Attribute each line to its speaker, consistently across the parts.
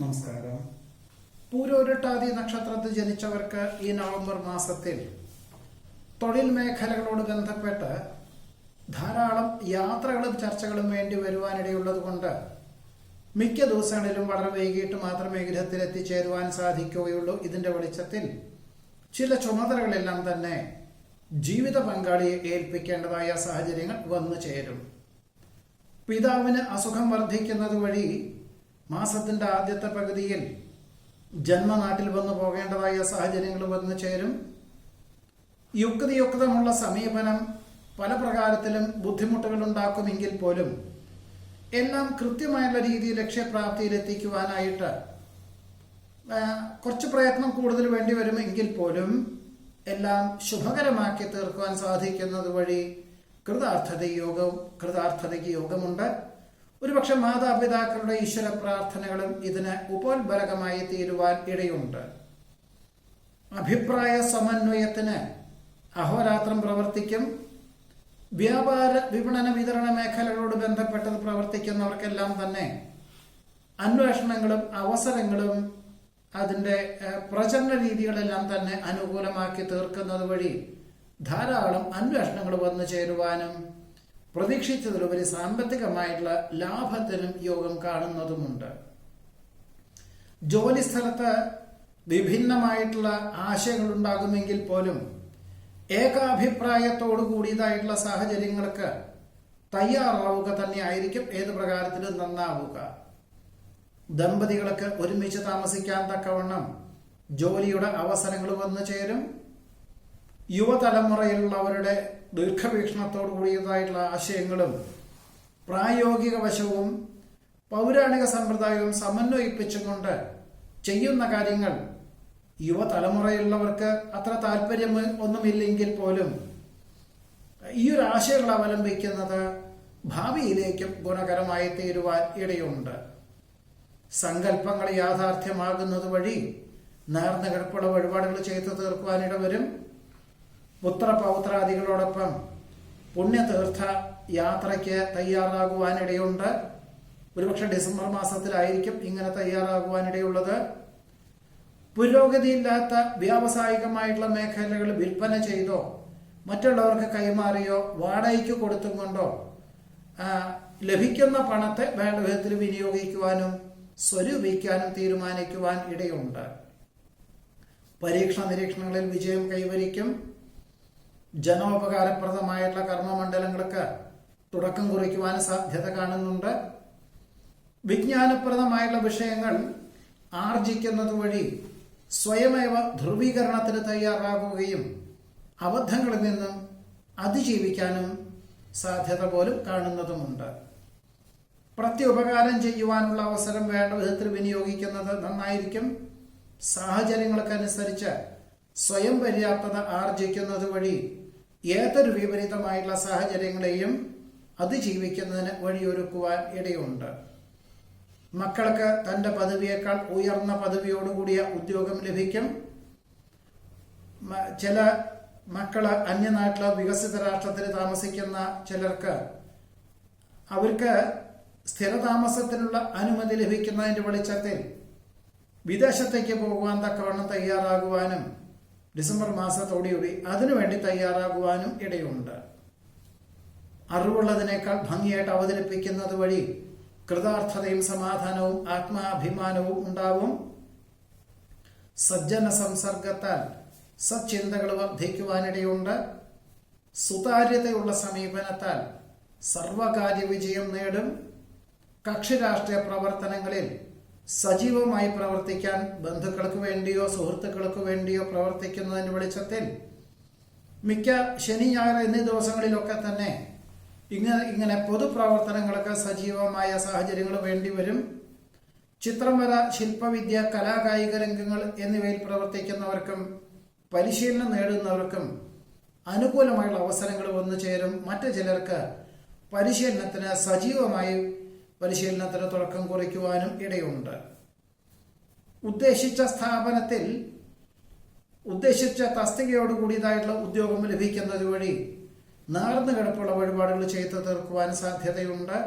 Speaker 1: നമസ്കാരം. പൂരോരുട്ടാതി നക്ഷത്രത്തിൽ ജനിച്ചവർക്ക് ഈ നവംബർ മാസത്തിൽ തൊഴിൽ മേഖലകളോട് ബന്ധപ്പെട്ട് ധാരാളം യാത്രകളും ചർച്ചകളും വേണ്ടി വരുവാനിടയുള്ളത് കൊണ്ട് മിക്ക ദിവസങ്ങളിലും വളരെ വൈകിട്ട് മാത്രമേ ഗൃഹത്തിൽ എത്തിച്ചേരുവാൻ സാധിക്കുകയുള്ളൂ. ഇതിന്റെ വെളിച്ചത്തിൽ ചില ചുമതലകളെല്ലാം തന്നെ ജീവിത പങ്കാളിയെ ഏൽപ്പിക്കേണ്ടതായ സാഹചര്യങ്ങൾ വന്നു ചേരും പിതാവിന് അസുഖം വർദ്ധിക്കുന്നത് വഴി മാസത്തിന്റെ ആദ്യത്തെ പകുതിയിൽ ജന്മനാട്ടിൽ വന്നു പോകേണ്ടതായ സാഹചര്യങ്ങൾ വന്നു ചേരും. യുക്തിയുക്തമുള്ള സമീപനം പല പ്രകാരത്തിലും ബുദ്ധിമുട്ടുകൾ ഉണ്ടാക്കുമെങ്കിൽ പോലും എല്ലാം കൃത്യമായുള്ള രീതിയിൽ ലക്ഷ്യപ്രാപ്തിയിലെത്തിക്കുവാനായിട്ട് കുറച്ച് പ്രയത്നം കൂടുതൽ വേണ്ടി വരുമെങ്കിൽ പോലും എല്ലാം ശുഭകരമാക്കി തീർക്കുവാൻ സാധിക്കുന്നത് വഴി കൃതാർത്ഥത യോഗവും കൃതാർത്ഥതയ്ക്ക് യോഗമുണ്ട്. ഒരുപക്ഷെ മാതാപിതാക്കളുടെ ഈശ്വര പ്രാർത്ഥനകളും ഇതിന് ഉപോത്ബലകമായി തീരുവാൻ ഇടയുണ്ട്. അഭിപ്രായ സമന്വയത്തിന് അഹോരാത്രം പ്രവർത്തിക്കും. വ്യാപാര വിപണന വിതരണ മേഖലകളോട് ബന്ധപ്പെട്ടത് പ്രവർത്തിക്കുന്നവർക്കെല്ലാം തന്നെ അന്വേഷണങ്ങളും അവസരങ്ങളും അതിന്റെ പ്രചരണ രീതികളെല്ലാം തന്നെ അനുകൂലമാക്കി തീർക്കുന്നത് വഴി ധാരാളം അന്വേഷണങ്ങൾ വന്നു ചേരുവാനും പ്രതീക്ഷിച്ചതിലുപരി സാമ്പത്തികമായിട്ടുള്ള ലാഭത്തിനും യോഗം കാണുന്നതുമുണ്ട്. ജോലി സ്ഥലത്ത് വിഭിന്നമായിട്ടുള്ള ആശയങ്ങൾ ഉണ്ടാകുമെങ്കിൽ പോലും ഏകാഭിപ്രായത്തോടു കൂടിയതായിട്ടുള്ള സാഹചര്യങ്ങൾക്ക് തയ്യാറാവുക തന്നെ ആയിരിക്കും ഏത് പ്രകാരത്തിലും നന്നാവുക. ദമ്പതികൾക്ക് ഒരുമിച്ച് താമസിക്കാൻ തക്കവണ്ണം ജോലിയുടെ അവസരങ്ങൾ വന്നു ചേരും. യുവതലമുറയിലുള്ളവരുടെ ദീർഘവീക്ഷണത്തോടു കൂടിയതായിട്ടുള്ള ആശയങ്ങളും പ്രായോഗിക വശവും പൗരാണിക സമ്പ്രദായവും സമന്വയിപ്പിച്ചുകൊണ്ട് ചെയ്യുന്ന കാര്യങ്ങൾ യുവതലമുറയുള്ളവർക്ക് അത്ര താല്പര്യം ഒന്നുമില്ലെങ്കിൽ പോലും ഈ ഒരു ആശയങ്ങൾ അവലംബിക്കുന്നത് ഭാവിയിലേക്കും ഗുണകരമായി തീരുവാൻ ഇടയുണ്ട്. സങ്കല്പങ്ങൾ യാഥാർത്ഥ്യമാകുന്നത് വഴി നേർന്ന കിടപ്പുള്ള വഴിപാടുകൾ ചെയ്തു തീർക്കുവാൻ ഇടവരും. പുത്രപൗത്രാദികളോടൊപ്പം പുണ്യതീർത്ഥ യാത്രയ്ക്ക് തയ്യാറാകുവാനിടയുണ്ട്. ഒരുപക്ഷെ ഡിസംബർ മാസത്തിലായിരിക്കും ഇങ്ങനെ തയ്യാറാകുവാനിടയുള്ളത്. പുരോഗതിയില്ലാത്ത വ്യാവസായികമായിട്ടുള്ള മേഖലകൾ വിൽപ്പന ചെയ്തോ മറ്റുള്ളവർക്ക് കൈമാറിയോ വാടകയ്ക്ക് കൊടുത്തും കൊണ്ടോ ലഭിക്കുന്ന പണത്തെ വേണ്ട വിധത്തിൽ വിനിയോഗിക്കുവാനും സ്വരൂപിക്കാനും തീരുമാനിക്കുവാൻ ഇടയുണ്ട്. പരീക്ഷണ നിരീക്ഷണങ്ങളിൽ വിജയം കൈവരിക്കും. ജനോപകാരപ്രദമായിട്ടുള്ള കർമ്മമണ്ഡലങ്ങൾക്ക് തുടക്കം കുറിക്കുവാൻ സാധ്യത കാണുന്നുണ്ട്. വിജ്ഞാനപ്രദമായുള്ള വിഷയങ്ങൾ ആർജിക്കുന്നത് വഴി സ്വയമേവ ധ്രുവീകരണത്തിന് തയ്യാറാകുകയും അബദ്ധങ്ങളിൽ നിന്നും അതിജീവിക്കാനും സാധ്യത പോലും കാണുന്നതുമുണ്ട്. പ്രത്യുപകാരം ചെയ്യുവാനുള്ള അവസരം വേണ്ട വിധത്തിൽ വിനിയോഗിക്കുന്നത് നന്നായിരിക്കും. സാഹചര്യങ്ങൾക്കനുസരിച്ച് സ്വയം പര്യാപ്തത ആർജിക്കുന്നത് വഴി ഏതൊരു വിപരീതമായിട്ടുള്ള സാഹചര്യങ്ങളെയും അതിജീവിക്കുന്നതിന് വഴിയൊരുക്കുവാൻ ഇടയുണ്ട്. മക്കൾക്ക് തന്റെ പദവിയേക്കാൾ ഉയർന്ന പദവിയോടുകൂടിയ ഉദ്യോഗം ലഭിക്കും. ചില മക്കൾ അന്യനാട്ടിലെ വികസിത രാഷ്ട്രത്തിൽ താമസിക്കുന്ന ചിലർക്ക് അവർക്ക് സ്ഥിരതാമസത്തിനുള്ള അനുമതി ലഭിക്കുന്നതിന്റെ വെളിച്ചത്തിൽ വിദേശത്തേക്ക് പോകുവാൻ തക്കവണ്ണം തയ്യാറാകുവാനും ഡിസംബർ മാസത്തോടുകൂടി അതിനുവേണ്ടി തയ്യാറാകുവാനും ഇടയുണ്ട്. അറിവുള്ളതിനേക്കാൾ ഭംഗിയായിട്ട് അവതരിപ്പിക്കുന്നത് വഴി കൃതാർത്ഥതയും സമാധാനവും ആത്മാഭിമാനവും ഉണ്ടാവും. സജ്ജന സംസർഗത്താൽ സച്ചിന്തകൾ വർദ്ധിക്കുവാനിടയുണ്ട്. സുതാര്യതയുള്ള സമീപനത്താൽ സർവകാര്യ വിജയം നേടും. കക്ഷിരാഷ്ട്രീയ പ്രവർത്തനങ്ങളിൽ സജീവമായി പ്രവർത്തിക്കാൻ ബന്ധുക്കൾക്ക് വേണ്ടിയോ സുഹൃത്തുക്കൾക്ക് വേണ്ടിയോ പ്രവർത്തിക്കുന്നതിന് വെളിച്ചത്തിൽ മിക്ക ശനി ഞായർ എന്നീ ദിവസങ്ങളിലൊക്കെ തന്നെ ഇങ്ങനെ ഇങ്ങനെ പൊതുപ്രവർത്തനങ്ങൾക്ക് സജീവമായ സാഹചര്യങ്ങൾ ചിത്രം വര. ശില്പവിദ്യ കലാകായിക രംഗങ്ങൾ എന്നിവയിൽ പ്രവർത്തിക്കുന്നവർക്കും പരിശീലനം നേടുന്നവർക്കും അനുകൂലമായുള്ള അവസരങ്ങൾ വന്നു ചേരും. മറ്റു ചിലർക്ക് പരിശീലനത്തിന് സജീവമായി പരിശീലനത്തിന് തുടക്കം കുറിക്കുവാനും ഇടയുണ്ട്. ഉദ്ദേശിച്ച സ്ഥാപനത്തിൽ ഉദ്ദേശിച്ച തസ്തികയോട് കൂടിയതായിട്ടുള്ള ഉദ്യോഗം ലഭിക്കുന്നത് വഴി നാർന്നു കിടപ്പുള്ള വഴിപാടുകൾ ചെയ്തു തീർക്കുവാൻ സാധ്യതയുണ്ട്.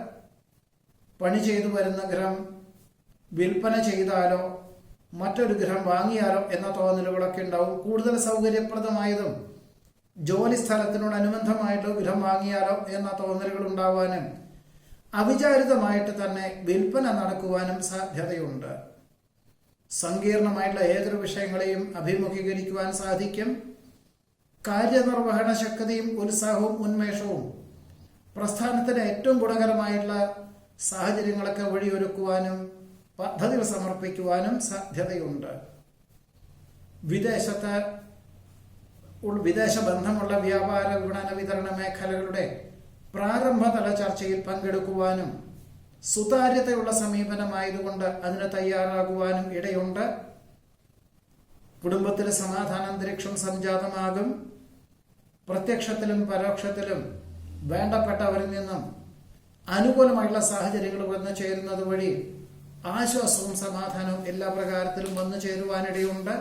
Speaker 1: പണി ചെയ്തു വരുന്ന ഗ്രഹം വിൽപ്പന ചെയ്താലോ മറ്റൊരു ഗ്രഹം വാങ്ങിയാലോ എന്ന തോന്നലുകളൊക്കെ ഉണ്ടാവും. കൂടുതൽ സൗകര്യപ്രദമായതും ജോലി സ്ഥലത്തിനോടനുബന്ധമായിട്ട് ഗ്രഹം വാങ്ങിയാലോ എന്ന തോന്നലുകൾ ഉണ്ടാവാനും അവിചാരിതമായിട്ട് തന്നെ വിൽപ്പന നടക്കുവാനും സാധ്യതയുണ്ട്. സങ്കീർണമായിട്ടുള്ള ഏതൊരു വിഷയങ്ങളെയും അഭിമുഖീകരിക്കുവാൻ സാധിക്കും. കാര്യനിർവഹണ ശക്തിയും ഉത്സാഹവും ഉന്മേഷവും പ്രസ്ഥാനത്തിന് ഏറ്റവും ഗുണകരമായിട്ടുള്ള സാഹചര്യങ്ങളൊക്കെ വഴിയൊരുക്കുവാനും പദ്ധതികൾ സമർപ്പിക്കുവാനും സാധ്യതയുണ്ട്. വിദേശത്ത് വിദേശ ബന്ധമുള്ള വ്യാപാര വിപണന വിതരണ മേഖലകളുടെ പ്രാരംഭതല ചർച്ചയിൽ പങ്കെടുക്കുവാനും സുതാര്യതയുള്ള സമീപനമായതുകൊണ്ട് അതിന് തയ്യാറാകുവാനും ഇടയുണ്ട്. കുടുംബത്തിലെ സമാധാന അന്തരീക്ഷം സംജാതമാകും. പ്രത്യക്ഷത്തിലും പരോക്ഷത്തിലും വേണ്ടപ്പെട്ടവരിൽ നിന്നും അനുകൂലമായിട്ടുള്ള സാഹചര്യങ്ങൾ വന്നു ചേരുന്നത് വഴി ആശ്വാസവും സമാധാനവും എല്ലാ പ്രകാരത്തിലും വന്നു ചേരുവാനിടയുണ്ട്.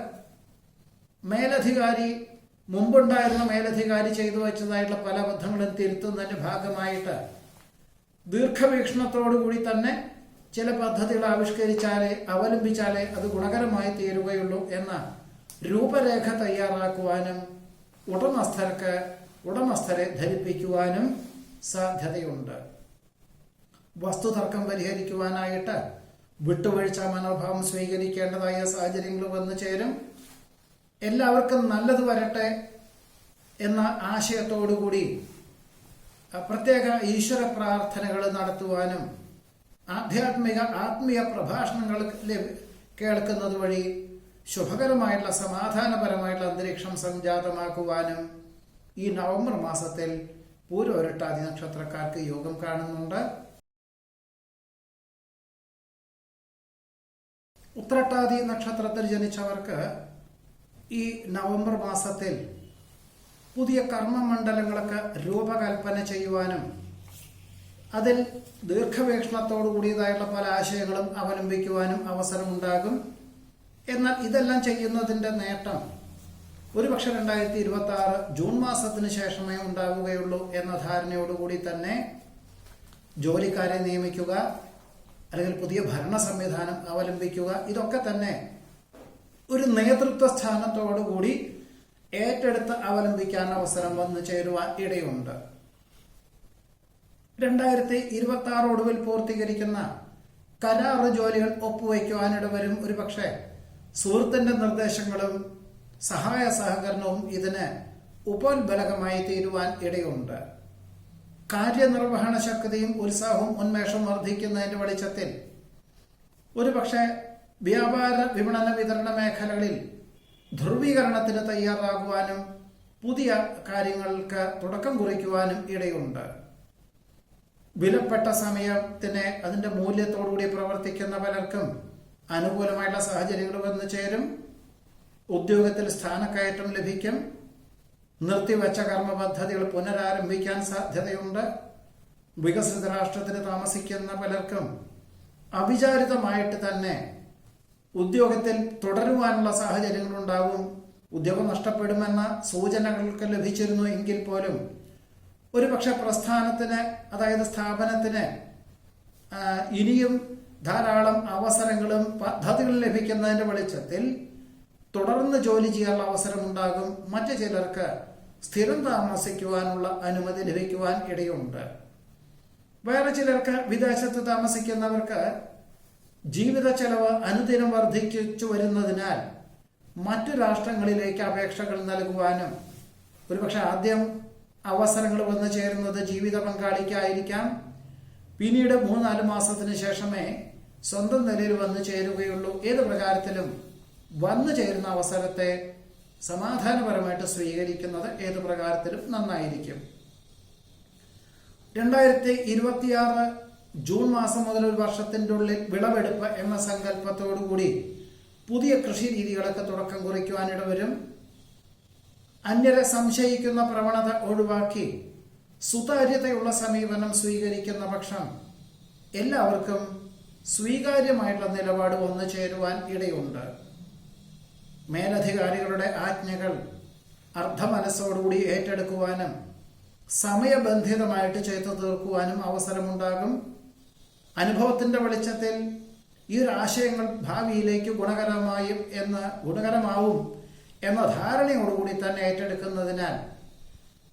Speaker 1: മേലധികാരി മുമ്പുണ്ടായിരുന്ന മേലധികാരി ചെയ്തു വെച്ചതായിട്ടുള്ള പല ബന്ധങ്ങളും തിരുത്തുന്നതിന്റെ ഭാഗമായിട്ട് ദീർഘവീക്ഷണത്തോടുകൂടി തന്നെ ചില പദ്ധതികൾ ആവിഷ്കരിച്ചാലേ അവലംബിച്ചാലേ അത് ഗുണകരമായി തീരുകയുള്ളൂ എന്ന രൂപരേഖ തയ്യാറാക്കുവാനും ഉടമസ്ഥർക്ക് ഉടമസ്ഥരെ ധരിപ്പിക്കുവാനും സാധ്യതയുണ്ട്. വസ്തുതർക്കം പരിഹരിക്കുവാനായിട്ട് വിട്ടുവീഴ്ച മനോഭാവം സ്വീകരിക്കേണ്ടതായ സാഹചര്യങ്ങൾ വന്നു ചേരും. എല്ലാവർക്കും നല്ലത് വരട്ടെ എന്ന ആശയത്തോടുകൂടി പ്രത്യേക ഈശ്വര പ്രാർത്ഥനകൾ നടത്തുവാനും ആധ്യാത്മിക ആത്മീയ പ്രഭാഷണങ്ങൾ കേൾക്കുന്നത് വഴി ശുഭകരമായിട്ടുള്ള സമാധാനപരമായിട്ടുള്ള അന്തരീക്ഷം സംജാതമാക്കുവാനും ഈ നവംബർ മാസത്തിൽ പൂരോരട്ടാതി നക്ഷത്രക്കാർക്ക് യോഗം കാണുന്നുണ്ട്. ഉത്രട്ടാതി നക്ഷത്രത്തിൽ ജനിച്ചവർക്ക് ഈ നവംബർ മാസത്തിൽ പുതിയ കർമ്മമണ്ഡലങ്ങളൊക്കെ രൂപകൽപ്പന ചെയ്യുവാനും അതിൽ ദീർഘവീക്ഷണത്തോടു കൂടിയതായിട്ടുള്ള പല ആശയങ്ങളും അവലംബിക്കുവാനും അവസരമുണ്ടാകും. എന്നാൽ ഇതെല്ലാം ചെയ്യുന്നതിന്റെ നേട്ടം ഒരുപക്ഷെ രണ്ടായിരത്തി ഇരുപത്തി ആറ് ജൂൺ മാസത്തിന് ശേഷമേ ഉണ്ടാവുകയുള്ളൂ എന്ന ധാരണയോടുകൂടി തന്നെ ജോലിക്കാരെ നിയമിക്കുക അല്ലെങ്കിൽ പുതിയ ഭരണ സംവിധാനം അവലംബിക്കുക ഇതൊക്കെ തന്നെ ഒരു നേതൃത്വ സ്ഥാനത്തോടുകൂടി ഏറ്റെടുത്ത് അവലംബിക്കാൻ അവസരം വന്നു ചേരുവാൻ ഇടയുണ്ട്. രണ്ടായിരത്തി ഇരുപത്തി ആറ് ഒടുവിൽ പൂർത്തീകരിക്കുന്ന കരാറ് ജോലികൾ ഒപ്പുവയ്ക്കുവാനിട വരും ഒരു പക്ഷെ സുഹൃത്തിന്റെ നിർദ്ദേശങ്ങളും സഹായ സഹകരണവും ഇതിന് ഉപോത്ബലകമായി തീരുവാൻ ഇടയുണ്ട്. കാര്യനിർവഹണ ശക്തിയും ഉത്സാഹവും ഉന്മേഷവും വർദ്ധിക്കുന്നതിന്റെ വെളിച്ചത്തിൽ ഒരുപക്ഷെ വ്യാപാര വിപണന വിതരണ മേഖലകളിൽ ധ്രുവീകരണത്തിന് തയ്യാറാകുവാനും പുതിയ കാര്യങ്ങൾക്ക് തുടക്കം കുറിക്കുവാനും ഇടയുണ്ട്. വിലപ്പെട്ട സമയത്തിന് അതിന്റെ മൂല്യത്തോടുകൂടി പ്രവർത്തിക്കുന്ന പലർക്കും അനുകൂലമായുള്ള സാഹചര്യങ്ങൾ വന്നു ചേരും. ഉദ്യോഗത്തിൽ സ്ഥാനക്കയറ്റം ലഭിക്കും. നിർത്തിവച്ച കർമ്മ പദ്ധതികൾ പുനരാരംഭിക്കാൻ സാധ്യതയുണ്ട്. വികസിത രാഷ്ട്രത്തിന് താമസിക്കുന്ന പലർക്കും അവിചാരിതമായിട്ട് തന്നെ ഉദ്യോഗത്തിൽ തുടരുവാനുള്ള സാഹചര്യങ്ങൾ ഉണ്ടാകും ഉദ്യോഗം നഷ്ടപ്പെടുമെന്ന സൂചനകൾക്ക് ലഭിച്ചിരുന്നു എങ്കിൽ പോലും ഒരുപക്ഷെ പ്രസ്ഥാനത്തിന് അതായത് സ്ഥാപനത്തിന് ഇനിയും ധാരാളം അവസരങ്ങളും പദ്ധതികൾ ലഭിക്കുന്നതിന്റെ വെളിച്ചത്തിൽ തുടർന്ന് ജോലി ചെയ്യാനുള്ള അവസരമുണ്ടാകും. മറ്റു ചിലർക്ക് സ്ഥിരം താമസിക്കുവാനുള്ള അനുമതി ലഭിക്കുവാൻ ഇടയുണ്ട്. വേറെ ചിലർക്ക് വിദേശത്ത് താമസിക്കുന്നവർക്ക് ജീവിത ചെലവ് അനുദിനം വർദ്ധിച്ചു വരുന്നതിനാൽ മറ്റു രാഷ്ട്രങ്ങളിലേക്ക് അപേക്ഷകൾ നൽകുവാനും ഒരുപക്ഷെ ആദ്യം അവസരങ്ങൾ വന്നു ചേരുന്നത് ജീവിത പങ്കാളിക്കായിരിക്കാം. പിന്നീട് മൂന്നാൽ മാസത്തിന് ശേഷമേ സ്വന്തം നിലയിൽ വന്നു ചേരുകയുള്ളൂ. ഏത് പ്രകാരത്തിലും വന്നു ചേരുന്ന അവസരത്തെ സമാധാനപരമായിട്ട് സ്വീകരിക്കുന്നത് ഏത് പ്രകാരത്തിലും നന്നായിരിക്കും. രണ്ടായിരത്തി ഇരുപത്തിയാറ് ജൂൺ മാസം മുതൽ ഒരു വർഷത്തിന്റെ ഉള്ളിൽ വിളവെടുപ്പ് എന്ന സങ്കല്പത്തോടുകൂടി പുതിയ കൃഷി രീതികളൊക്കെ തുടക്കം കുറിക്കുവാനിട വരും അന്യരെ സംശയിക്കുന്ന പ്രവണത ഒഴിവാക്കി സുതാര്യതയുള്ള സമീപനം സ്വീകരിക്കുന്ന പക്ഷം എല്ലാവർക്കും സ്വീകാര്യമായിട്ടുള്ള നിലപാട് വന്നു ചേരുവാൻ ഇടയുണ്ട്. മേലധികാരികളുടെ ആജ്ഞകൾ അർദ്ധമനസ്സോടുകൂടി ഏറ്റെടുക്കുവാനും സമയബന്ധിതമായിട്ട് ചെയ്തു തീർക്കുവാനും അവസരമുണ്ടാകും. അനുഭവത്തിന്റെ വെളിച്ചത്തിൽ ഈ ഒരു ആശയങ്ങൾ ഭാവിയിലേക്ക് ഗുണകരമായും എന്ന് ഗുണകരമാവും എന്ന ധാരണയോടുകൂടി തന്നെ ഏറ്റെടുക്കുന്നതിനാൽ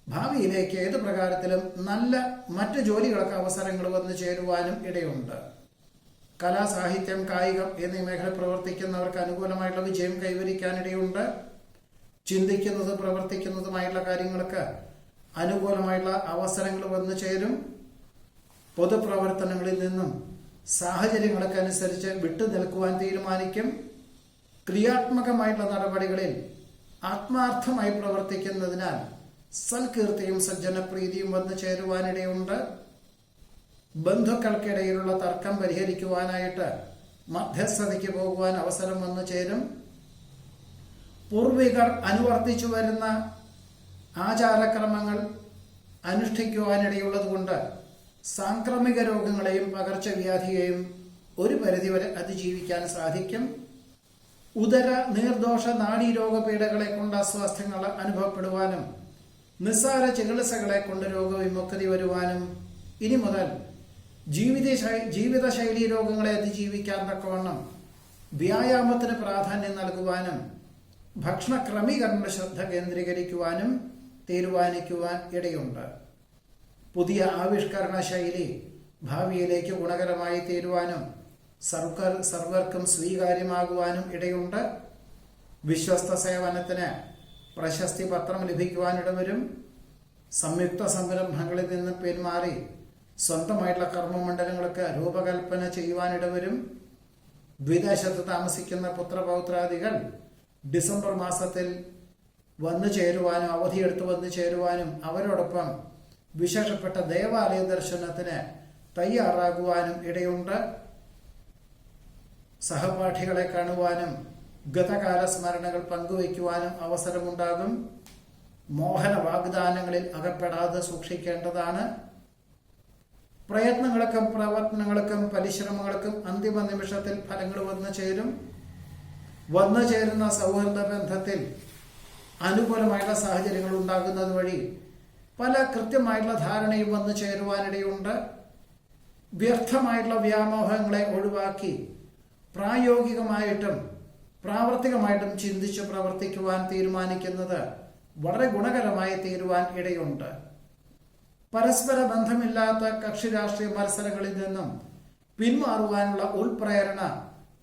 Speaker 1: ഭാവിയിലേക്ക് ഏത് പ്രകാരത്തിലും നല്ല മറ്റു ജോലികൾക്ക് അവസരങ്ങൾ വന്നു ചേരുവാനും ഇടയുണ്ട്. കലാ സാഹിത്യം കായികം എന്നീ മേഖല പ്രവർത്തിക്കുന്നവർക്ക് അനുകൂലമായിട്ടുള്ള വിജയം കൈവരിക്കാനിടയുണ്ട് ചിന്തിക്കുന്നതും പ്രവർത്തിക്കുന്നതുമായിട്ടുള്ള കാര്യങ്ങൾക്ക് അനുകൂലമായിട്ടുള്ള അവസരങ്ങൾ വന്നു ചേരും. പൊതുപ്രവർത്തനങ്ങളിൽ നിന്നും സാഹചര്യങ്ങൾക്ക് അനുസരിച്ച് വിട്ടു നിൽക്കുവാൻ തീരുമാനിക്കും. ക്രിയാത്മകമായിട്ടുള്ള നടപടികളിൽ ആത്മാർത്ഥമായി പ്രവർത്തിക്കുന്നതിനാൽ സൽകീർത്തിയും സജ്ജനപ്രീതിയും വന്നു ചേരുവാനിടയുണ്ട്. ബന്ധുക്കൾക്കിടയിലുള്ള തർക്കം പരിഹരിക്കുവാനായിട്ട് മധ്യസ്ഥതയ്ക്ക് പോകുവാൻ അവസരം വന്നു ചേരും. പൂർവികർ അനുവർത്തിച്ചു വരുന്ന ആചാരക്രമങ്ങൾ അനുഷ്ഠിക്കുവാനിടയുള്ളതുകൊണ്ട് സാംക്രമിക രോഗങ്ങളെയും പകർച്ചവ്യാധിയെയും ഒരു പരിധിവരെ അതിജീവിക്കാൻ സാധിക്കും. ഉദര നീർദോഷ നാഡീരോഗ പീഡകളെ കൊണ്ട് അസ്വാസ്ഥ്യങ്ങൾ അനുഭവപ്പെടുവാനും നിസ്സാര ചികിത്സകളെ കൊണ്ട് രോഗവിമുക്തി വരുവാനും ഇനി മുതൽ ജീവിത ജീവിതശൈലി രോഗങ്ങളെ അതിജീവിക്കാൻ തക്കവണ്ണം വ്യായാമത്തിന് പ്രാധാന്യം നൽകുവാനും ഭക്ഷണ ക്രമീകരണ ശ്രദ്ധ കേന്ദ്രീകരിക്കുവാനും തീരുമാനിക്കുവാൻ ഇടയുണ്ട്. പുതിയ ആവിഷ്കരണ ശൈലി ഭാവിയിലേക്ക് ഗുണകരമായി തീരുവാനും സർക്കാർ സർവർക്കും സ്വീകാര്യമാകുവാനും ഇടയുണ്ട്. വിശ്വസ്ത സേവനത്തിന് പ്രശസ്തി പത്രം ലഭിക്കുവാനിടവരും. സംയുക്ത സംരംഭങ്ങളിൽ നിന്ന് പിന്മാറി സ്വന്തമായിട്ടുള്ള കർമ്മമണ്ഡലങ്ങൾക്ക് രൂപകൽപ്പന ചെയ്യുവാനിടവരും. ദ്വിദേശത്ത് താമസിക്കുന്ന പുത്രപൗത്രാദികൾ ഡിസംബർ മാസത്തിൽ വന്നു ചേരുവാനും അവധിയെടുത്ത് വന്നു ചേരുവാനും അവരോടൊപ്പം വിശേഷപ്പെട്ട ദേവാലയ ദർശനത്തിന് തയ്യാറാകുവാനും ഇടയുണ്ട്. സഹപാഠികളെ കാണുവാനും ഗതകാല സ്മരണകൾ പങ്കുവയ്ക്കുവാനും അവസരമുണ്ടാകും. മോഹന വാഗ്ദാനങ്ങളിൽ അകപ്പെടാതെ സൂക്ഷിക്കേണ്ടതാണ്. പ്രയത്നങ്ങൾക്കും പ്രവർത്തനങ്ങൾക്കും പരിശ്രമങ്ങൾക്കും അന്തിമ നിമിഷത്തിൽ ഫലങ്ങൾ വന്നു ചേരും. വന്നു ചേരുന്ന സൗഹൃദ ബന്ധത്തിൽ അനുകൂലമായിട്ടുള്ള സാഹചര്യങ്ങൾ ഉണ്ടാകുന്നത് വഴി പല കൃത്യമായിട്ടുള്ള ധാരണയും വന്നു ചേരുവാനിടയുണ്ട്. വ്യർത്ഥമായിട്ടുള്ള വ്യാമോഹങ്ങളെ ഒഴിവാക്കി പ്രായോഗികമായിട്ടും പ്രാവർത്തികമായിട്ടും ചിന്തിച്ച് പ്രവർത്തിക്കുവാൻ തീരുമാനിക്കുന്നത് വളരെ ഗുണകരമായി തീരുവാൻ ഇടയുണ്ട്. പരസ്പര ബന്ധമില്ലാത്ത കക്ഷി രാഷ്ട്രീയ മത്സരങ്ങളിൽ നിന്നും പിന്മാറുവാനുള്ള ഉൾപ്രേരണ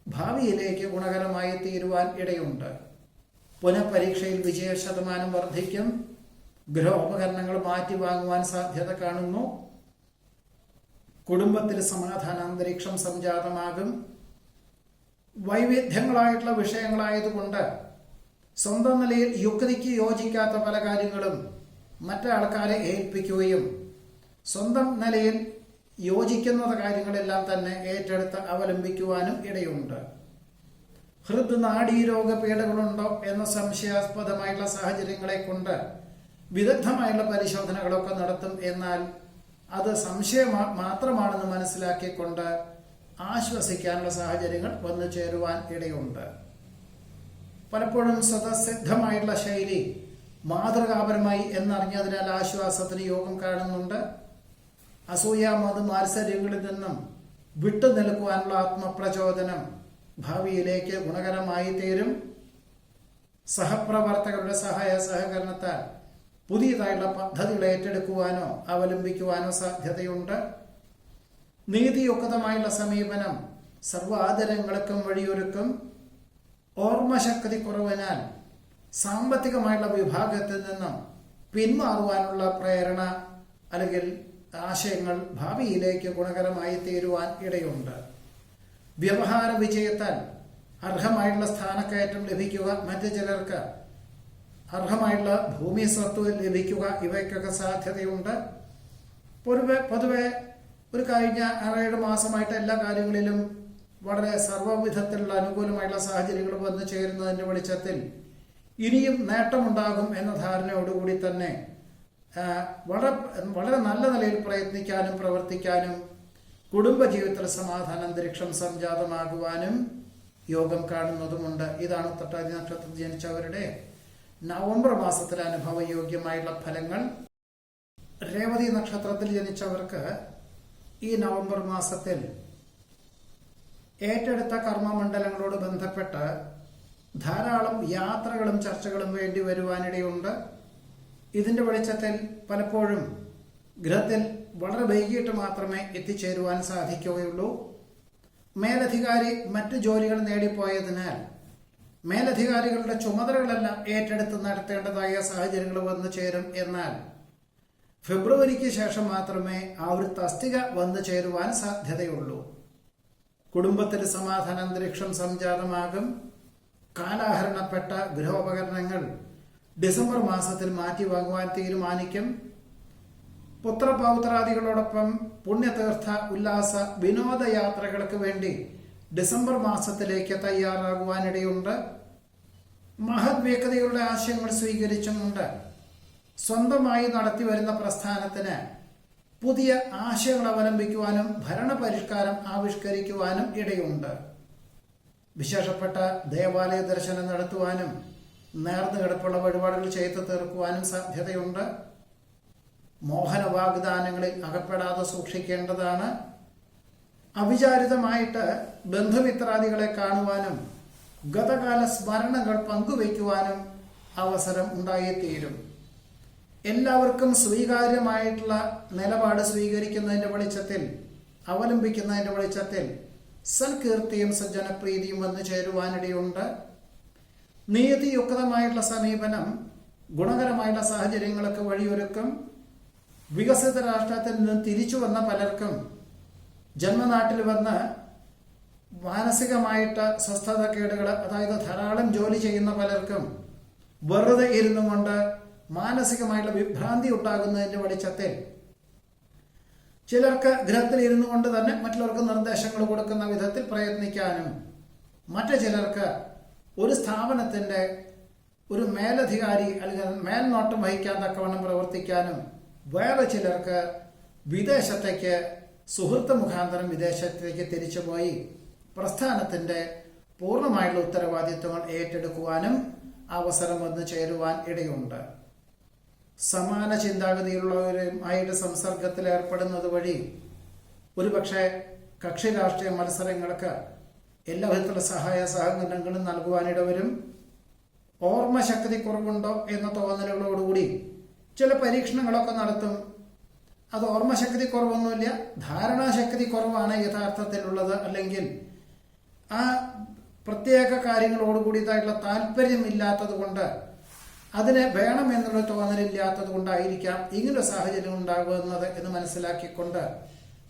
Speaker 1: ഭാവിയിലേക്ക് ഗുണകരമായി തീരുവാൻ ഇടയുണ്ട്. പുനഃപരീക്ഷയിൽ വിജയ ശതമാനം വർദ്ധിക്കും. ഗൃഹോപകരണങ്ങൾ മാറ്റി വാങ്ങുവാൻ സാധ്യത കാണുന്നു. കുടുംബത്തിൽ സമാധാന അന്തരീക്ഷം സംജാതമാകും. വൈവിധ്യങ്ങളായിട്ടുള്ള വിഷയങ്ങളായതുകൊണ്ട് സ്വന്തം നിലയിൽ യുക്തിക്ക് യോജിക്കാത്ത പല കാര്യങ്ങളും മറ്റാൾക്കാരെ ഏൽപ്പിക്കുകയും സ്വന്തം നിലയിൽ യോജിക്കുന്ന കാര്യങ്ങളെല്ലാം തന്നെ ഏറ്റെടുത്ത് അവലംബിക്കുവാനും ഇടയുണ്ട്. ഹൃദ് നാഡീരോഗ പീഡകളുണ്ടോ എന്ന സംശയാസ്പദമായിട്ടുള്ള സാഹചര്യങ്ങളെ കൊണ്ട് വിദഗ്ധമായുള്ള പരിശോധനകളൊക്കെ നടത്തും എന്നാൽ അത് സംശയം മാത്രമാണെന്ന് മനസ്സിലാക്കിക്കൊണ്ട് ആശ്വസിക്കാനുള്ള സാഹചര്യങ്ങൾ വന്നു ചേരുവാൻ ഇടയുണ്ട്. പലപ്പോഴും സ്വതസിദ്ധമായിട്ടുള്ള ശൈലി മാതൃകാപരമായി എന്നറിഞ്ഞതിനാൽ ആശ്വാസത്തിന് യോഗം കാണുന്നുണ്ട്. അസൂയാമത് മാത്സര്യങ്ങളിൽ നിന്നും വിട്ടു നിൽക്കുവാനുള്ള ആത്മപ്രചോദനം ഭാവിയിലേക്ക് ഗുണകരമായി തീരും. സഹപ്രവർത്തകരുടെ സഹായ സഹകരണത്താൽ പുതിയതായിട്ടുള്ള പദ്ധതികൾ ഏറ്റെടുക്കുവാനോ അവലംബിക്കുവാനോ സാധ്യതയുണ്ട്. നീതിയുക്തമായുള്ള സമീപനം സർവാദരങ്ങൾക്കും വഴിയൊരുക്കും. ഓർമ്മശക്തി കുറവിനാൽ സാമ്പത്തികമായുള്ള വിഭാഗത്തിൽ നിന്നും പിന്മാറുവാനുള്ള പ്രേരണ അല്ലെങ്കിൽ ആശയങ്ങൾ ഭാവിയിലേക്ക് ഗുണകരമായി തീരുവാൻ ഇടയുണ്ട്. വ്യവഹാര വിജയത്താൽ അർഹമായിട്ടുള്ള സ്ഥാനക്കയറ്റം ലഭിക്കുക മറ്റു ചിലർക്ക് അർഹമായിട്ടുള്ള ഭൂമി സ്വത്ത് ലഭിക്കുക ഇവയ്ക്കൊക്കെ സാധ്യതയുണ്ട്. പൊതുവെ പൊതുവെ ഒരു കഴിഞ്ഞ ആറേഴ് മാസമായിട്ട് എല്ലാ കാര്യങ്ങളിലും വളരെ സർവവിധത്തിലുള്ള അനുകൂലമായിട്ടുള്ള സാഹചര്യങ്ങൾ വന്നു ചേരുന്നതിന്റെ വെളിച്ചത്തിൽ ഇനിയും നേട്ടമുണ്ടാകും എന്ന ധാരണയോടുകൂടി തന്നെ വളരെ വളരെ നല്ല നിലയിൽ പ്രയത്നിക്കാനും പ്രവർത്തിക്കാനും കുടുംബജീവിതത്തിൽ സമാധാന അന്തരീക്ഷം സംജാതമാകുവാനും യോഗം കാണുന്നതുമുണ്ട്. ഇതാണ് തട്ടാതി നക്ഷത്രത്തിൽ ജനിച്ചവരുടെ നവംബർ മാസത്തിലെ അനുഭവയോഗ്യമായുള്ള ഫലങ്ങൾ. രേവതി നക്ഷത്രത്തിൽ ജനിച്ചവർക്ക് ഈ നവംബർ മാസത്തിൽ ഏറ്റെടുത്ത കർമ്മമണ്ഡലങ്ങളോട് ബന്ധപ്പെട്ട് ധാരാളം യാത്രകളും ചർച്ചകളും വേണ്ടി വരുവാനിടയുണ്ട്. ഇതിന്റെ വെളിച്ചത്തിൽ പലപ്പോഴും ഗൃഹത്തിൽ വളരെ വൈകിട്ട് മാത്രമേ എത്തിച്ചേരുവാൻ സാധിക്കുകയുള്ളൂ. മേലധികാരി മറ്റു ജോലികൾ നേടിപ്പോയതിനാൽ മേലധികാരികളുടെ ചുമതലകളെല്ലാം ഏറ്റെടുത്ത് നടത്തേണ്ടതായ സാഹചര്യങ്ങൾ വന്നു ചേരും എന്നാൽ ഫെബ്രുവരിക്ക് ശേഷം മാത്രമേ ആ ഒരു തസ്തിക വന്നു ചേരുവാൻ സാധ്യതയുള്ളൂ. കുടുംബത്തിൽ സമാധാന അന്തരീക്ഷം സംജാതമാകും. കാലാഹരണപ്പെട്ട ഗൃഹോപകരണങ്ങൾ ഡിസംബർ മാസത്തിൽ മാറ്റി വാങ്ങുവാൻ തീരുമാനിക്കും. പുത്രപൗത്രാദികളോടൊപ്പം പുണ്യതീർത്ഥ ഉല്ലാസ വിനോദയാത്രകൾക്ക് വേണ്ടി ഡിസംബർ മാസത്തിലേക്ക് തയ്യാറാകുവാനിടയുണ്ട്. മഹത് വ്യക്തതയുടെ ആശയങ്ങൾ സ്വീകരിച്ചുകൊണ്ട് സ്വന്തമായി നടത്തി വരുന്ന പ്രസ്ഥാനത്തിന് പുതിയ ആശയങ്ങൾ അവലംബിക്കുവാനും ഭരണപരിഷ്കാരം ആവിഷ്കരിക്കുവാനും ഇടയുണ്ട്. വിശേഷപ്പെട്ട ദേവാലയ ദർശനം നടത്തുവാനും നേർന്നു കിടപ്പുള്ള വഴിപാടുകൾ ചെയ്തു തീർക്കുവാനും സാധ്യതയുണ്ട്. മോഹന വാഗ്ദാനങ്ങളിൽ അകപ്പെടാതെ സൂക്ഷിക്കേണ്ടതാണ്. അവിചാരിതമായിട്ട് ബന്ധുമിത്രാദികളെ കാണുവാനും ഗതകാല സ്മരണകൾ പങ്കുവയ്ക്കുവാനും അവസരം ഉണ്ടായിത്തീരും. എല്ലാവർക്കും സ്വീകാര്യമായിട്ടുള്ള നിലപാട് സ്വീകരിക്കുന്നതിന്റെ വെളിച്ചത്തിൽ അവലംബിക്കുന്നതിന്റെ വെളിച്ചത്തിൽ സൽകീർത്തിയും സജ്ജനപ്രീതിയും വന്നു ചേരുവാനിടയുണ്ട്. നീതിയുക്തമായിട്ടുള്ള സമീപനം ഗുണകരമായിട്ടുള്ള സാഹചര്യങ്ങളൊക്കെ വഴിയൊരുക്കും. വികസിത രാഷ്ട്രത്തിൽ നിന്ന് തിരിച്ചു വന്ന പലർക്കും ജന്മനാട്ടിൽ വന്ന് മാനസികമായിട്ട് സ്വസ്ഥതക്കേടുകൾ അതായത് ധാരാളം ജോലി ചെയ്യുന്ന പലർക്കും വെറുതെ ഇരുന്നു കൊണ്ട് മാനസികമായിട്ടുള്ള വിഭ്രാന്തി ഉണ്ടാകുന്നതിന്റെ വെളിച്ചത്തിൽ ചിലർക്ക് ഗ്രഹത്തിൽ ഇരുന്നു കൊണ്ട് തന്നെ മറ്റുള്ളവർക്ക് നിർദ്ദേശങ്ങൾ കൊടുക്കുന്ന വിധത്തിൽ പ്രയത്നിക്കാനും മറ്റു ചിലർക്ക് ഒരു സ്ഥാപനത്തിന്റെ ഒരു മേലധികാരി അല്ലെങ്കിൽ മേൽനോട്ടം വഹിക്കാൻ തക്കവണ്ണം പ്രവർത്തിക്കാനും വേറെ ചിലർക്ക് വിദേശത്തേക്ക് സുഹൃത്ത് മുഖാന്തരം വിദേശത്തേക്ക് തിരിച്ചുപോയി. പ്രസ്ഥാനത്തിന്റെ പൂർണമായുള്ള ഉത്തരവാദിത്വങ്ങൾ ഏറ്റെടുക്കുവാനും അവസരം വന്നു ചേരുവാൻ ഇടയുണ്ട്. സമാന ചിന്താഗതിയിലുള്ളവരുമായിട്ട് സംസർഗത്തിൽ ഏർപ്പെടുന്നത് വഴി ഒരുപക്ഷെ കക്ഷി രാഷ്ട്രീയ മത്സരങ്ങൾക്ക് എല്ലാ വിധത്തിലുള്ള സഹായ സഹകരണങ്ങളും നൽകുവാനിടവരും. ഓർമ്മശക്തി കുറവുണ്ടോ എന്ന തോന്നലുകളോടുകൂടി ചില പരീക്ഷണങ്ങളൊക്കെ നടത്തും. അത് ഓർമ്മശക്തി കുറവൊന്നുമില്ല. ധാരണാശക്തി കുറവാണ് യഥാർത്ഥത്തിലുള്ളത്. അല്ലെങ്കിൽ ആ പ്രത്യേക കാര്യങ്ങളോടുകൂടിയതായിട്ടുള്ള താല്പര്യമില്ലാത്തത് കൊണ്ട് അതിനെ വേണമെന്നുള്ള തോന്നലില്ലാത്തത് കൊണ്ടായിരിക്കാം ഇങ്ങനെ സാഹചര്യം ഉണ്ടാകുന്നത് എന്ന് മനസ്സിലാക്കിക്കൊണ്ട്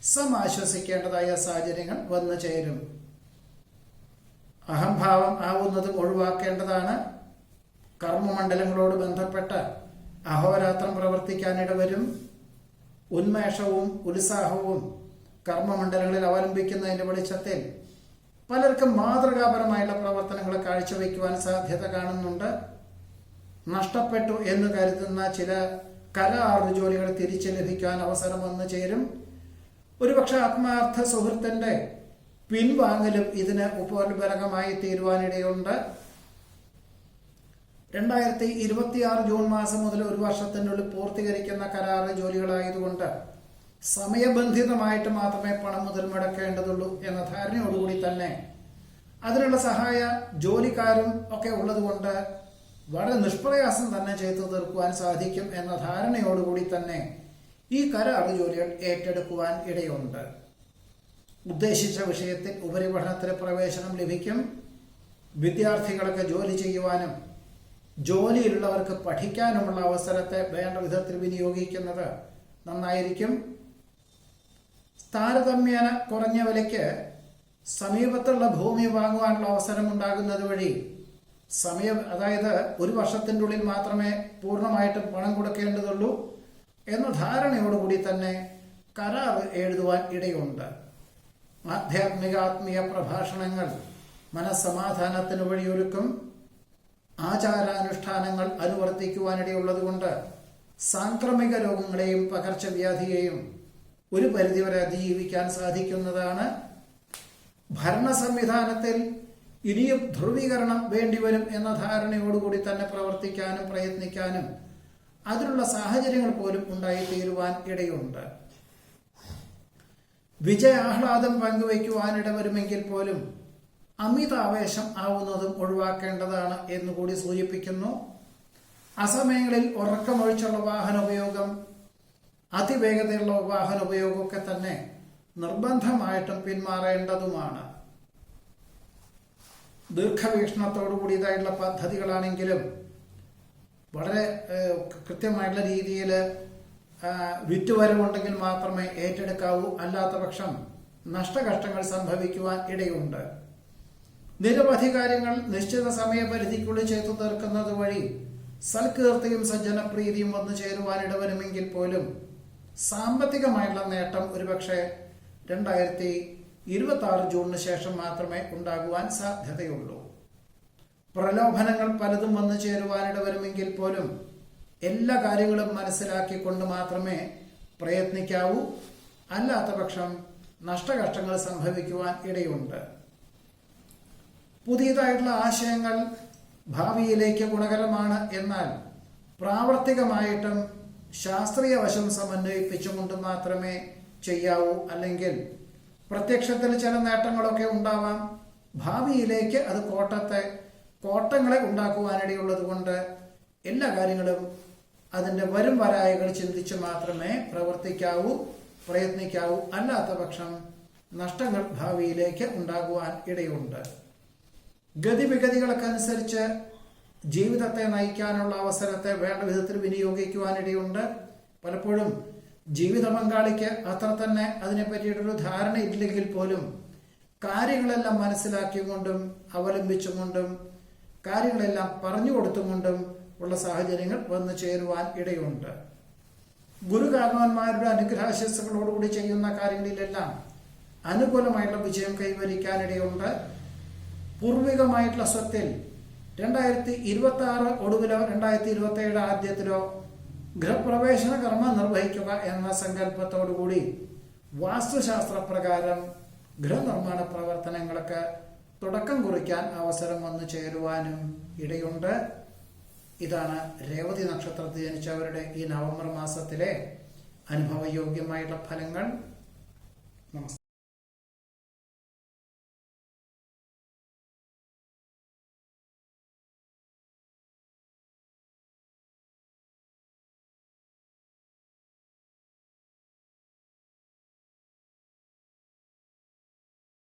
Speaker 1: സമാശ്വസിക്കേണ്ടതായ സാഹചര്യങ്ങൾ വന്നു ചേരും. അഹംഭാവം ആവുന്നതും ഒഴിവാക്കേണ്ടതാണ്. കർമ്മമണ്ഡലങ്ങളോട് ബന്ധപ്പെട്ട് അഹോരാത്രം പ്രവർത്തിക്കാനിടവരും ഉന്മേഷവും ഉത്സാഹവും കർമ്മമണ്ഡലങ്ങളിൽ അവലംബിക്കുന്നതിന്റെ വെളിച്ചത്തിൽ പലർക്കും മാതൃകാപരമായുള്ള പ്രവർത്തനങ്ങൾ കാഴ്ചവെക്കുവാൻ സാധ്യത കാണുന്നുണ്ട്. നഷ്ടപ്പെട്ടു എന്ന് കരുതുന്ന ചില കരാർ ജോലികൾ തിരിച്ചു ലഭിക്കാൻ അവസരം വന്നു ചേരും. ഒരുപക്ഷെ ആത്മാർത്ഥ സുഹൃത്തിന്റെ പിൻവാങ്ങലും ഇതിന് ഉപോത്ബലകമായി തീരുവാനിടയുണ്ട്. രണ്ടായിരത്തി ഇരുപത്തിയാറ് ജൂൺ മാസം മുതൽ ഒരു വർഷത്തിനുള്ളിൽ പൂർത്തീകരിക്കുന്ന കരാറ് ജോലികളായതുകൊണ്ട് സമയബന്ധിതമായിട്ട് മാത്രമേ പണം മുതൽ മുടക്കേണ്ടതുള്ളൂ എന്ന ധാരണയോടുകൂടി തന്നെ അതിനുള്ള സഹായ ജോലിക്കാരും ഒക്കെ ഉള്ളതുകൊണ്ട് വളരെ നിഷ്പ്രയാസം തന്നെ ചെയ്തു തീർക്കുവാൻ സാധിക്കും എന്ന ധാരണയോടുകൂടി തന്നെ ഈ കരാർ ജോലികൾ ഏറ്റെടുക്കുവാൻ ഇടയുണ്ട്. ഉദ്ദേശിച്ച വിഷയത്തിൽ ഉപരിപഠനത്തിന് പ്രവേശനം ലഭിക്കും. വിദ്യാർത്ഥികളൊക്കെ ജോലി ചെയ്യുവാനും ജോലിയിലുള്ളവർക്ക് പഠിക്കാനുമുള്ള അവസരത്തെ വേണ്ട വിധത്തിൽ വിനിയോഗിക്കുന്നത് നന്നായിരിക്കും. താരതമ്യേന കുറഞ്ഞ വിലയ്ക്ക് സമീപത്തുള്ള ഭൂമി വാങ്ങുവാനുള്ള അവസരം ഉണ്ടാകുന്നത് വഴി സമയം അതായത് ഒരു വർഷത്തിന്റെ ഉള്ളിൽ മാത്രമേ പൂർണമായിട്ടും പണം കൊടുക്കേണ്ടതുള്ളൂ എന്ന ധാരണയോടുകൂടി തന്നെ കരാർ എഴുതുവാൻ ഇടയുണ്ട്. ആധ്യാത്മികാത്മീയ പ്രഭാഷണങ്ങൾ മനസ്സമാധാനത്തിന് വഴിയൊരുക്കും. ആചാരാനുഷ്ഠാനങ്ങൾ അനുവർത്തിക്കുവാനിടയുള്ളതുകൊണ്ട് സാംക്രമിക രോഗങ്ങളെയും പകർച്ചവ്യാധിയെയും ഒരു പരിധിവരെ അതിജീവിക്കാൻ സാധിക്കുന്നതാണ്. ഭരണ സംവിധാനത്തിൽ ഇനിയും ധ്രുവീകരണം വേണ്ടിവരും എന്ന ധാരണയോടുകൂടി തന്നെ പ്രവർത്തിക്കാനും പ്രയത്നിക്കാനും അതിനുള്ള സാഹചര്യങ്ങൾ പോലും ഉണ്ടായിത്തീരുവാൻ ഇടയുണ്ട്. വിജയാഹ്ലാദം പങ്കുവയ്ക്കുവാനിട വരുമെങ്കിൽ പോലും അമിതാവേശം ആവുന്നതും ഒഴിവാക്കേണ്ടതാണ് എന്ന് കൂടി സൂചിപ്പിക്കുന്നു. അസമയങ്ങളിൽ ഉറക്കമൊഴിച്ചുള്ള വാഹന ഉപയോഗം അതിവേഗതയുള്ള വാഹന ഉപയോഗമൊക്കെ തന്നെ നിർബന്ധമായിട്ടും പിന്മാറേണ്ടതുമാണ്. ദീർഘവീക്ഷണത്തോടു കൂടിയതായിട്ടുള്ള പദ്ധതികളാണെങ്കിലും വളരെ കൃത്യമായിട്ടുള്ള രീതിയിൽ വിറ്റുവരവുണ്ടെങ്കിൽ മാത്രമേ ഏറ്റെടുക്കാവൂ. അല്ലാത്ത പക്ഷം നഷ്ടകഷ്ടങ്ങൾ സംഭവിക്കുവാൻ ഇടയുണ്ട്. നിരവധി കാര്യങ്ങൾ നിശ്ചിത സമയപരിധിക്കുള്ളിൽ ചെയ്തു തീർക്കുന്നത് വഴി സൽകീർത്തിയും സജ്ജനപ്രീതിയും വന്നു ചേരുവാനിടവരുമെങ്കിൽ പോലും സാമ്പത്തികമായുള്ള നേട്ടം ഒരുപക്ഷെ രണ്ടായിരത്തി ഇരുപത്തി ആറ് ജൂണിന് ശേഷം മാത്രമേ ഉണ്ടാകുവാൻ സാധ്യതയുള്ളൂ. പ്രലോഭനങ്ങൾ പലതും വന്നു ചേരുവാനിട വരുമെങ്കിൽ പോലും എല്ലാ കാര്യങ്ങളും മനസ്സിലാക്കിക്കൊണ്ട് മാത്രമേ പ്രയത്നിക്കാവൂ. അല്ലാത്ത പക്ഷം നഷ്ടകഷ്ടങ്ങൾ സംഭവിക്കുവാൻ ഇടയുണ്ട്. പുതിയതായിട്ടുള്ള ആശയങ്ങൾ ഭാവിയിലേക്ക് ഗുണകരമാണ് എന്നാൽ പ്രാവർത്തികമായിട്ടും ശാസ്ത്രീയ വശം സമന്വയിപ്പിച്ചുകൊണ്ട് മാത്രമേ ചെയ്യാവൂ. അല്ലെങ്കിൽ പ്രത്യക്ഷത്തിൽ ചില നേട്ടങ്ങളൊക്കെ ഉണ്ടാവാം. ഭാവിയിലേക്ക് അത് കോട്ടത്തെ കോട്ടങ്ങളെ ഉണ്ടാക്കുവാനിടയുള്ളത് കൊണ്ട് എല്ലാ കാര്യങ്ങളും അതിന്റെ വരും വരായകൾ ചിന്തിച്ച് മാത്രമേ പ്രവർത്തിക്കാവൂ പ്രയത്നിക്കാവൂ. അല്ലാത്ത പക്ഷം നഷ്ടങ്ങൾ ഭാവിയിലേക്ക് ഉണ്ടാകുവാൻ ഇടയുണ്ട്. ഗതിവിഗതികൾക്കനുസരിച്ച് ജീവിതത്തെ നയിക്കാനുള്ള അവസരത്തെ വേണ്ട വിധത്തിൽ വിനിയോഗിക്കുവാനിടയുണ്ട്. പലപ്പോഴും ജീവിത പങ്കാളിക്ക് അത്ര തന്നെ അതിനെ പറ്റിയിട്ടൊരു ധാരണ ഇല്ലെങ്കിൽ പോലും കാര്യങ്ങളെല്ലാം മനസ്സിലാക്കിക്കൊണ്ടും അവലംബിച്ചുകൊണ്ടും കാര്യങ്ങളെല്ലാം പറഞ്ഞു കൊടുത്തുകൊണ്ടും ഉള്ള സാഹചര്യങ്ങൾ വന്നു ചേരുവാൻ ഇടയുണ്ട്. ഗുരുകാരണവന്മാരുടെ അനുഗ്രഹാശസ്സുകളോടുകൂടി ചെയ്യുന്ന കാര്യങ്ങളിലെല്ലാം അനുകൂലമായിട്ടുള്ള വിജയം കൈവരിക്കാനിടയുണ്ട്. പൂർവികമായിട്ടുള്ള സ്വത്തിൽ. രണ്ടായിരത്തി ഇരുപത്തി ആറ് ഒടുവിലോ രണ്ടായിരത്തി ഇരുപത്തി ഏഴ് ആദ്യത്തിലോ ഗൃഹപ്രവേശന കർമ്മം നിർവഹിക്കുക എന്ന സങ്കല്പത്തോടുകൂടി വാസ്തുശാസ്ത്ര പ്രകാരം ഗൃഹനിർമ്മാണ പ്രവർത്തനങ്ങൾക്ക് തുടക്കം കുറിക്കാൻ അവസരം വന്നു ചേരുവാനും ഇടയുണ്ട്. ഇതാണ് രേവതി നക്ഷത്രത്തിൽ ജനിച്ചവരുടെ ഈ നവംബർ മാസത്തിലെ അനുഭവയോഗ്യമായിട്ടുള്ള ഫലങ്ങൾ. നമസ്കാരം